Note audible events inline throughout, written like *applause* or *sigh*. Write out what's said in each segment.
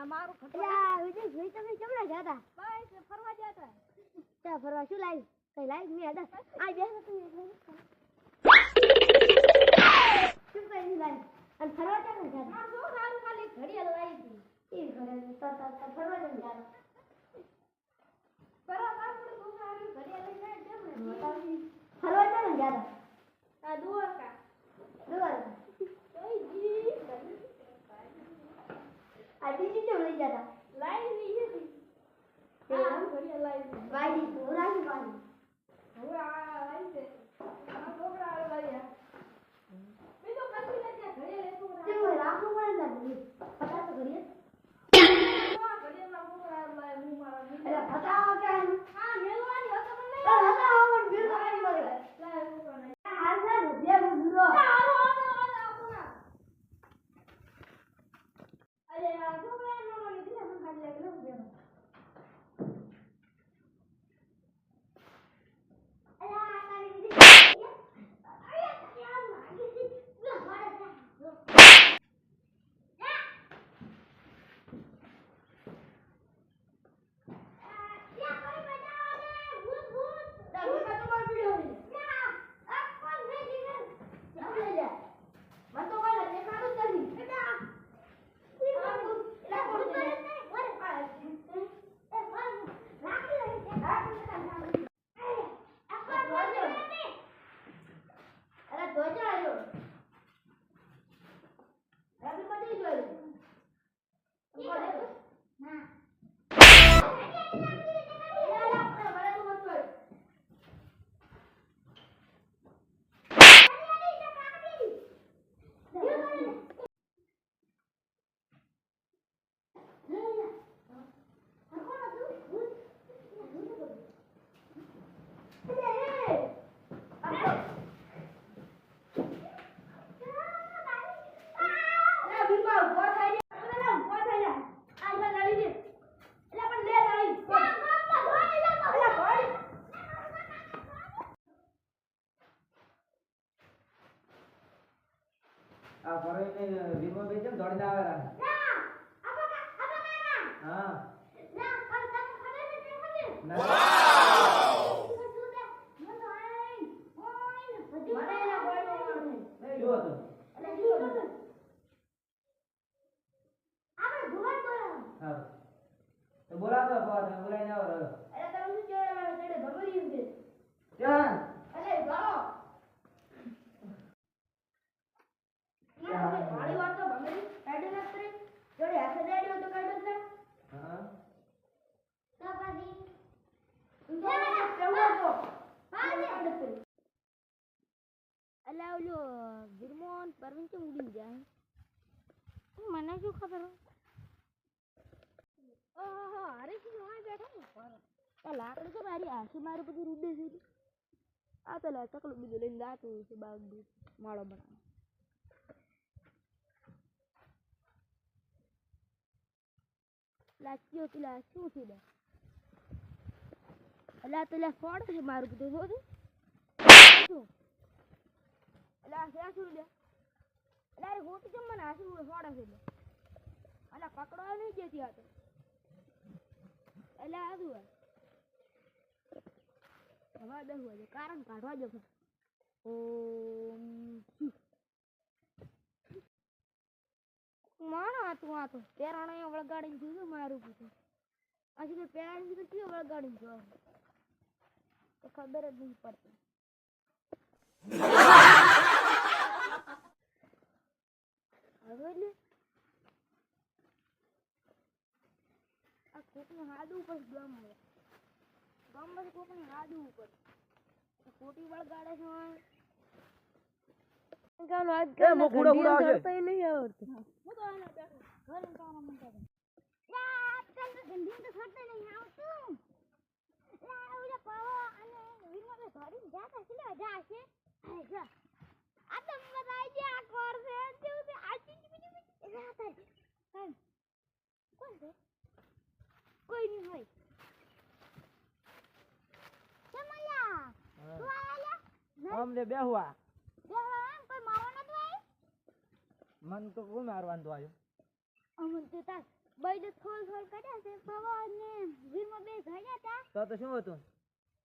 આ મારું એટલે ખટવા આ વિજયભાઈ તમે કેમના ગયા હતા બસ ફરવા ગયા હતા ત્યાં ફરવા શું લાવી? કઈ લાવી? મેં હતા આ તમે શું કઈ લાવી? અને ફરવા ક્યાં ગયા હતા જો સારું ખાલી ઘડી હલવાઈ હતી. એ ઘરે તો તો ફરવા કેમ ગયા. ફરવા પાછળ તો સારું ઘડી હલવાઈ કેમ ફરવા ક્યાં ગયા હતા આ દ્વારકા દુવારકા. કઈ જી આ બીજી કેમ લઈ ગયા હતા લાવી ની હતી એવું હા એમ? હતી વાયદી ધોરાની પાણી હવે આ લાવી છે આ છોકરા લાવ્યા બીજું કશું નથી ઘડિયાળ એટલું તે રાખવું? પડે ને ભૂલી પતા તો કરીએ ઘડિયાળના છોકરા લાવ્યા હું મારા એટલે બીજા પતાવો ક્યાં હા મેલવાની હતો પણ નહીં પણ હતા આવવાનું બિલ કરવાની પડે લાવ્યા છોકરાને હાલ ના રૂપિયા ગુજરો હાલો હાલો હાલો આપણા અરે આ છોકરાએ નાનો લીધો મને ખાલી લાગે ને ઉભેલો. અરે આ તારી દીદી અરે આ માગી દીધી લો મારે ત્યાં અરે ધોજો આજો રવિ પડી ગયો ના આ ફરવીને છે ને આવેલા હા ના શું હતું હા તો બોલાવતો ફોન તમે બોલાવીને આવો રહ્યો ત્યાં અલા ઓલો ગિરમોન પરવીન કેમ ઉડી જાય? મને શું ખબર? ઓહો હરીશ નો આ બેઠા ને? પર આ લાકડી તો મારી આસી મારું બધું રૂડે છે. આ પેલા ચકલું બીજું લઈને જાતું છે બાગ માળો બનાવ લાચ્યો પેલા શું છે અલા પેલા ફોડ છે મારું બધું શું? અલા આ લે? અલા અરે ગોટી કેમ મને હાસી ફોડ છે લે. અલા, પકડવા નહીં જતી તો. એટલે આ શું હવા કારણ કાઢવા જશે ઓમ માણો હતું આ તો. અહીંયા વળગાડીને જોયું મારું પૂછું હજી તો પેરાણી તો કયો વળગાડીને તો ખબર જ નહીં પડતી. હવે એટલે આ કોકનું હાડું ઉપર ગમ હોય ગમ પછી કોકનું હાડું ઉપર. તો ખોટી વળગાડે છે તો તો તો આ તો બીજી બીજી જાતા કઈ કોણ છે કોઈ નહીં તું આયા જે બેહવા. એમ કોઈ મારવા નતું મન તો કોણ મારવાનું તો આવ્યો અમન તો તાર બૈડે થોલ થોડ કર્યા છે પવા ને વીરમાં બે ગયા હતા. તો તો શું હતું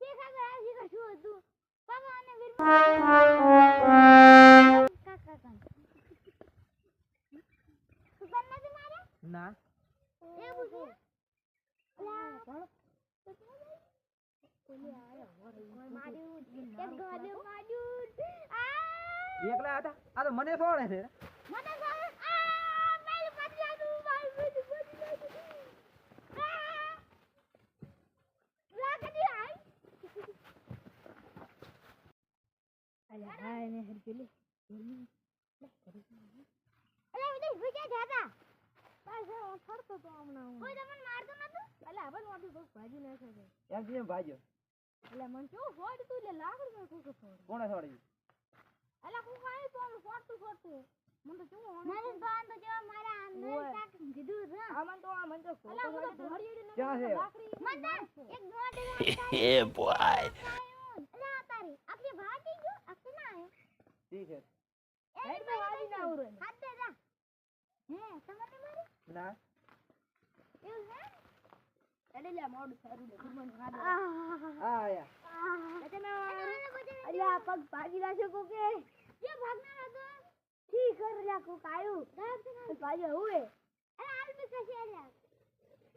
તે ખબર આવી કે શું હતું? પવન અને વીરમાં *laughs* એકલા હતા? આ તો મને સોળે છે. મને ગોલ્યો આ મારું બદલાનું મારું બદલાનું આ લા કદી આઈ અલે હાય ને હરકેલી અલે વિદેશ ભૂજા જાતા પાછો ફરતો તો હમણાં હું. કોઈ તમને મારતો નતું? એટલે હવે નોતું તો ભાજી નાખે છે. એમ કેમ ભાગ્યો એટલે મને કેવું ફોડ તું એટલે લાકડમાં કુકો ફોડ કોણે ફોડી એટલે હું આય તો ફોડતું ફોડતું. મને તો શું મને તો આમ તો જો મારા અંદર શાક કીધું છે. આમન તો આમન તો એટલે હું તો ધોડી ક્યાં છે? મને એક દોડ Yeah, boy. અલા તારી આપણે ભાજી ગયો આપને ના ઠીક છે. હેડ મે વાલી ના ઉરે હાથ દે જા. હે તમને મારી? ના. એવું છે એટલે લે મોડું સારું દે ગુરમન ખાધો. આ. આયા. એટલે મે અલ્યા પગ ભાગી નાખ્યો કોકે? જે ભાગના હતો. ઠીક કર લ્યા આયું. ભાગ્યો હુએ અરે આલ